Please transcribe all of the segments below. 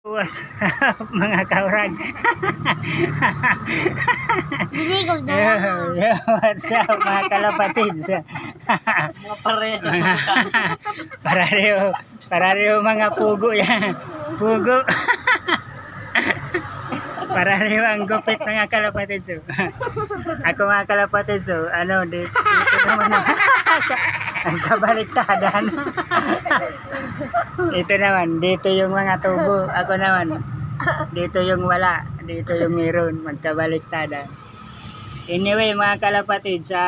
Was, mga kaurag. Biligaw na lang. yo, what's up mga kalapatids? Mga pareho. Parareho, parareho mga pugo yan. Pugo. Parareho ang gupit mga kalapatids. Ako mga kalapatids, ano, dito, dito naman ang kabaliktadan. Ito naman, dito yung mga tubo. Ako naman, dito yung wala. Dito yung meron. Magkabaliktadan. Anyway, mga kalapatid, sa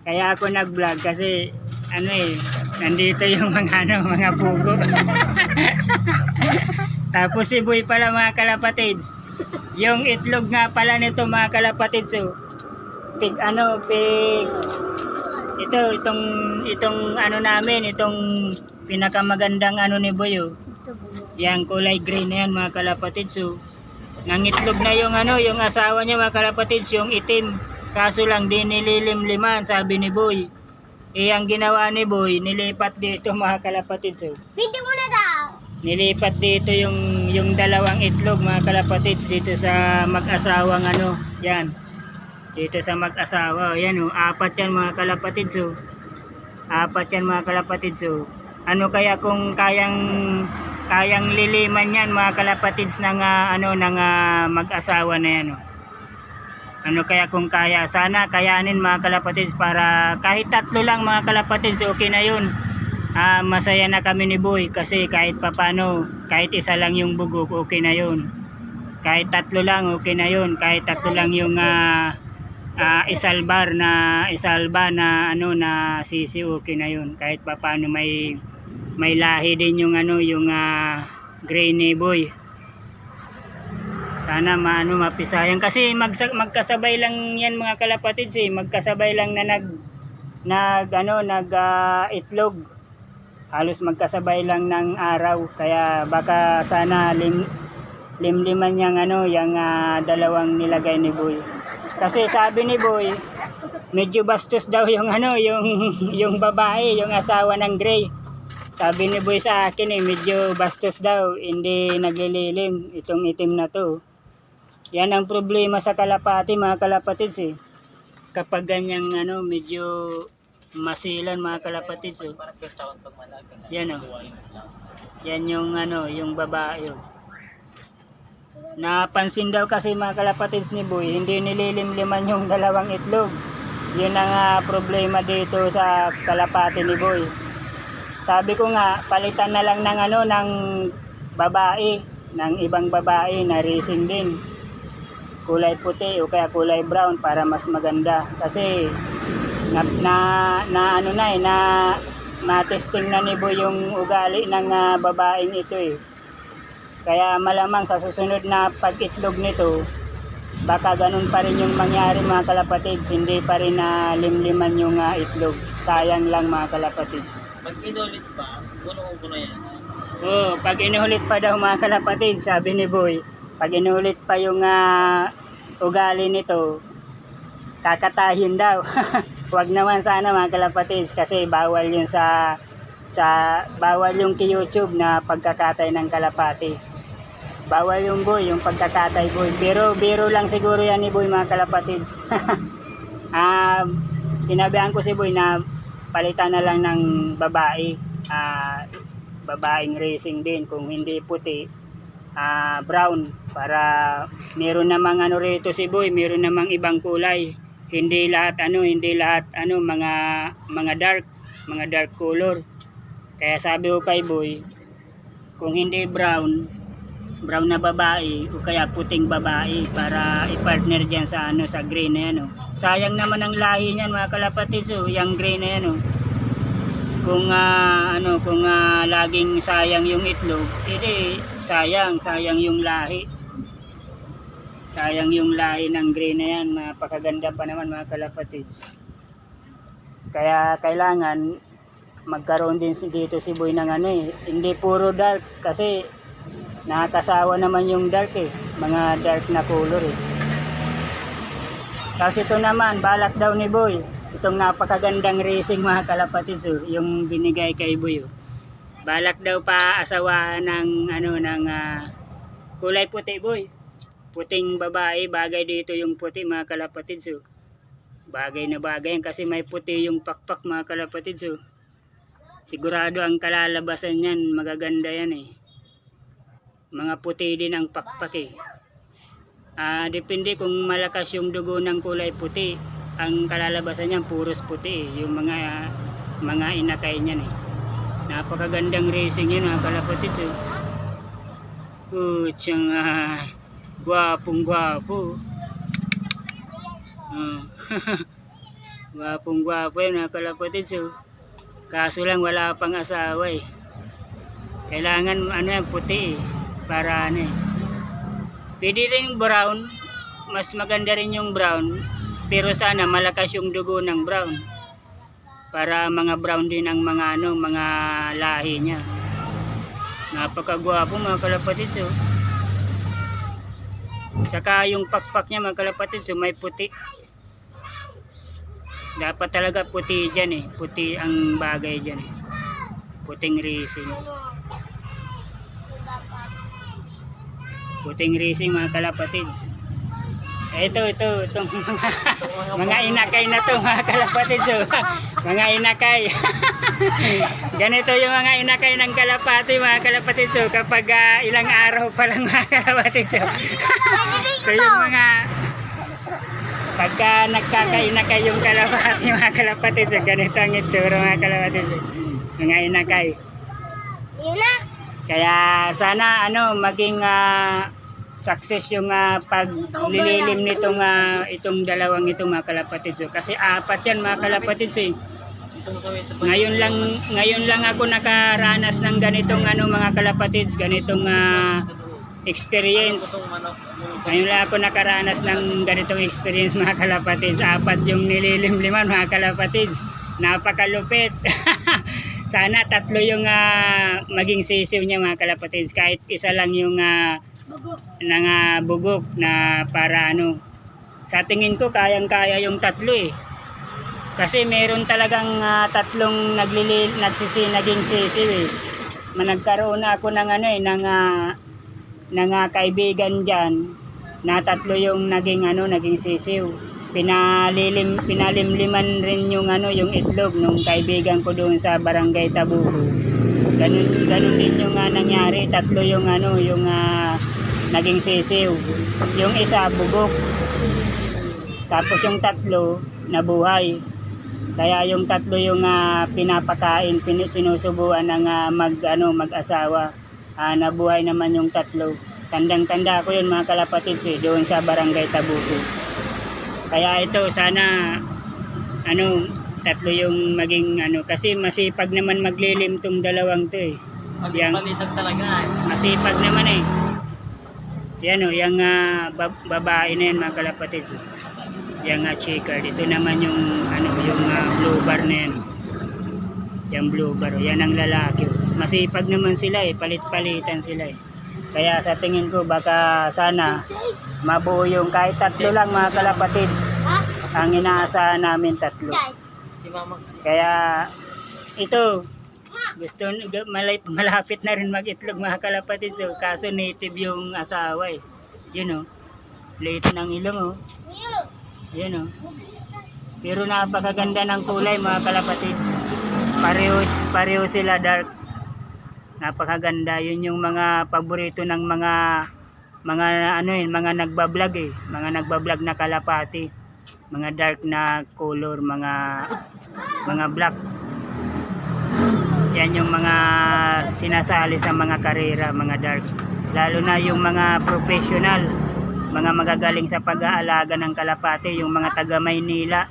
kaya ako nag-vlog kasi ano eh, nandito yung mga ano, mga pugo. Tapos si Boy pala mga kalapatids. Yung itlog nga pala nito mga kalapatids, so, pig ano, pig ito, itong itong ano namin, itong pinakamagandang ano ni Boy, po. Yang kulay green na yan mga kalapatids. So, nangitlog na yung ano, yung asawa niya mga kalapatids, yung itim. Kaso lang di nililimliman, sabi ni Boy. Eh, ang ginawa ni Boy, nilipat dito mga kalapatids. So, Hindi mo na daw. nilipat dito yung yung dalawang itlog mga kalapatids dito sa mag-asawang ano, yan. Dito sa mag-asawa, yan oh, apat yan mga kalapatids. So, apat yan mga kalapatids. So, ano kaya kung kayang kayang liliman yan mga kalapatids ng ah, ano ng ah, mag-asawa na yan oh. Ano kaya kung kaya sana kayanin mga kalapatids para kahit tatlo lang mga kalapatids okay na yun. Ah, masaya na kami ni Boy kasi kahit papano kahit isa lang yung bugok okay na yun. Kahit tatlo lang okay na yun. Kahit tatlo lang yung ah, ah, isalbar na isalba na ano na sisi okay na yun. Kahit papano may may lahi din yung ano yung uh, grainy boy sana maano mapisayan kasi magsa- magkasabay lang yan mga kalapatids eh. Magkasabay lang na nag nag ano nag ah, itlog. Halos magkasabay lang ng araw. Kaya baka sana lim limliman yang ano yung ah, dalawang nilagay ni boy kasi sabi ni boy medyo bastos daw yung ano yung yung babae yung asawa ng gray. Sabi ni boy sa akin eh medyo bastos daw hindi naglililim. Itong itim na to. Yan ang problema sa kalapati mga kalapatids eh. Kapag ganyang ano medyo masilan mga kalapatids na. yan oh. Yan yung ano yung babae oh. Napansin daw kasi mga kalapatids ni Boy, hindi nililimliman yung dalawang itlog. Yun ang ah, problema dito sa kalapati ni Boy. Sabi ko nga, palitan na lang ng ano ng babae, ng ibang babae na racing din. Kulay puti o kaya kulay brown para mas maganda. Kasi na, na, na ano na eh, na na-testing na ni Boy yung ugali ng ah, babaeng ito eh. Kaya malamang sa susunod na pag-itlog nito, baka ganun pa rin yung mangyari mga kalapatids. Hindi pa rin na limliman yung ah, itlog. Sayang lang mga kalapatids. Pag inulit pa, na yan. Oo, pag inulit pa daw mga kalapatids, sabi ni Boy, pag inulit pa yung ah, ugali nito, kakatahin daw. Huwag naman sana mga kalapatids kasi bawal yun sa sa bawal yung kay YouTube na pagkakatay ng kalapati. Bawal yung boy, yung pagkakatay boy. Pero biro lang siguro yan ni boy mga kalapatids. Ah, sinabihan ko si boy na palitan na lang ng babae. Ah, babaeng racing din kung hindi puti ah, brown para meron namang ano rito si boy meron namang ibang kulay hindi lahat ano hindi lahat ano mga mga dark mga dark color kaya sabi ko kay boy kung hindi brown brown na babae o kaya puting babae para i-partner dyan sa ano sa gray na yan oh. sayang naman ang lahi niyan mga kalapatids oh, yung gray na yan oh. kung ah, ano kung ah, laging sayang yung itlog hindi sayang sayang yung lahi sayang yung lahi ng gray na yan napakaganda pa naman mga kalapatids kaya kailangan magkaroon din dito si Boy ng ano eh hindi puro dark kasi nakakasawa naman yung dark eh mga dark na color eh kasi ito naman balak daw ni Boy itong napakagandang racing mga kalapatids oh, yung binigay kay Boy oh. balak daw pa asawa ng ano ng ah, kulay puti boy. Puting babae, bagay dito yung puti mga kalapatid. So, bagay na bagay kasi may puti yung pakpak mga kalapatid. So, sigurado ang kalalabasan yan, magaganda yan eh. Mga puti din ang pakpak eh. Ah, depende kung malakas yung dugo ng kulay puti. Ang kalalabasan niyan puros puti eh. Yung mga mga inakay niyan eh. Napakagandang racing yun mga kalapatid. So, Putsang ah, gwapong gwapo. Ah. gwapong gwapo yun mga kalapatid. So, kaso lang wala pang asawa eh. Kailangan ano yan, puti eh. Para ano eh. Pwede rin brown. Mas maganda rin yung brown. Pero sana malakas yung dugo ng brown. Para mga brown din ang mga ano, mga lahi niya. Napakagwapo mga kalapatid. So. Saka yung pakpak niya mga kalapatid. So may puti. Dapat talaga puti dyan eh. Puti ang bagay dyan eh. Puting racing. Puting racing mga kalapatid. Ito, ito, itong mga, mga inakay na to mga kalapatid. So, mga inakay. Ganito yung mga inakay ng kalapati mga kalapatid. So, kapag ah, ilang araw pa lang mga kalapatid. So, so yung mga pagka nagkakainakay yung kalapati mga kalapatid. So, ganito ang itsura mga kalapatid. So, mga inakay. Yun na. Kaya sana ano maging ah, success yung ah, paglililim nitong ah, itong dalawang itong mga kalapatid. So, kasi apat yan mga kalapatid. So, ngayon lang ngayon lang ako nakaranas ng ganitong ano mga kalapatid, ganitong ah, experience. Ngayon lang ako nakaranas ng ganitong experience mga kalapatids. Apat yung nililimliman mga kalapatids. Napakalupit. Sana tatlo yung ah, maging sisiw niya mga kalapatids. Kahit isa lang yung uh, nang ah, bugok na para ano. Sa tingin ko kayang-kaya yung tatlo eh. Kasi meron talagang ah, tatlong naglili, nagsisi, naging sisiw eh. Ma- Nagkaroon na ako ng ano eh, ng ah, ng ah, kaibigan dyan na tatlo yung naging ano naging sisiw pinalilim pinalimliman rin yung ano yung itlog nung kaibigan ko doon sa barangay Tabuco ganun ganun din yung ah, nangyari. Tatlo yung ano yung ah, naging sisiw. Yung isa bugok tapos yung tatlo nabuhay. Kaya yung tatlo yung ah, pinapakain pin, ng ah, mag ano mag-asawa. Ah, nabuhay naman yung tatlo. Tandang-tanda ko yun mga kalapatids eh, doon sa barangay Tabuco. Kaya ito, sana, ano, tatlo yung maging, ano, kasi masipag naman maglilim tong dalawang to eh. Yang- Magpalitag talaga. eh. Masipag naman eh. Yan o, yung ah, bab- babae na yan mga kalapatids. Yung uh, checkered. Ito naman yung, ano, yung ah, blue bar na yan. Yung blue bar. o. Yan ang lalaki. o. Masipag naman sila eh. Palit-palitan sila eh. Kaya sa tingin ko baka sana mabuo yung kahit tatlo lang mga kalapatids. Ang inaasahan namin tatlo. Kaya ito gusto malay, malapit na rin mag-itlog mga kalapatid so kaso native yung asawa eh. Yun oh. Late ng ilong oh. Yun oh. Pero napakaganda ng kulay mga kalapatid. Pareho, pareho sila dark. Napakaganda. Yun yung mga paborito ng mga mga ano yun, mga nagbablog eh. Mga nagbablog na kalapati. Mga dark na color, mga mga black. Yan yung mga sinasali sa mga karera, mga dark. Lalo na yung mga professional, mga magagaling sa pag-aalaga ng kalapate, yung mga taga Maynila.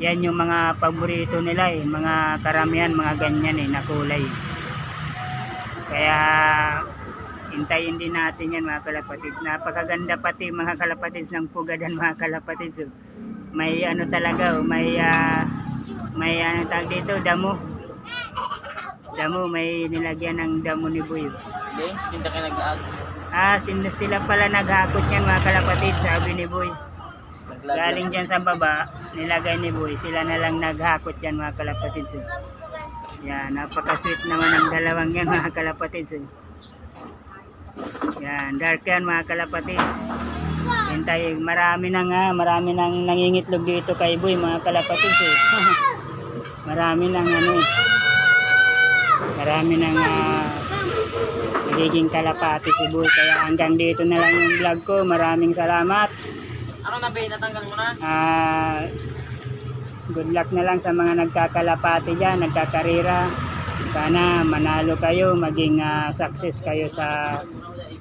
Yan yung mga paborito nila eh, mga karamihan, mga ganyan eh, na kulay. Kaya hintayin din natin yan mga kalapatids. Napakaganda pati mga kalapatids ng pugadan mga kalapatids. oh. May ano talaga, oh, may ah, may ano tawag dito, damo. Damo, may nilagyan ng damo ni Boy. Hindi, hindi ka nag-aag. Ah, sin sila pala naghakot yan mga kalapatid, sabi ni Boy. Naglag. Galing dyan sa baba, nilagay ni Boy, sila na lang naghakot yan mga kalapatid. Yan, napaka-sweet naman ang dalawang yan mga kalapatids. eh. Yan, dark yan mga kalapatids. Hintay, marami nang nga, marami nang nangingitlog dito kay Boy mga kalapatids eh. marami nang ano eh. Marami nang ah, nagiging kalapati si Boy. Kaya hanggang dito na lang yung vlog ko. Maraming salamat. Ano na, be? Natanggal mo na? Ah, good luck na lang sa mga nagkakalapati dyan, nagkakarira. Sana manalo kayo, maging ah, success kayo sa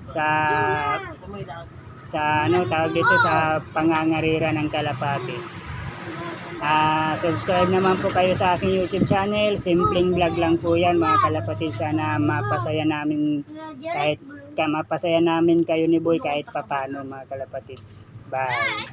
sa sa ano tawag dito sa pangangarira ng kalapati. Ah, subscribe naman po kayo sa aking YouTube channel. Simpleng vlog lang po 'yan mga kalapati. Sana mapasaya namin kahit ka mapasaya namin kayo ni Boy kahit papano mga kalapatids. Bye.